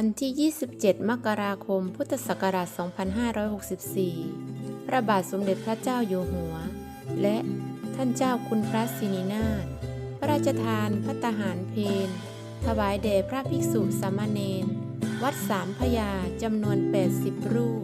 วันที่ 27 มกราคม พุทธศักราช 2564 พระบาทสมเด็จพระเจ้าอยู่หัว และท่านเจ้าคุณพระสินินาถพระราชทานพัตตาหารเพนถวายแด่พระภิกษุสามเณร วัดสามพยาจำนวน 80 รูป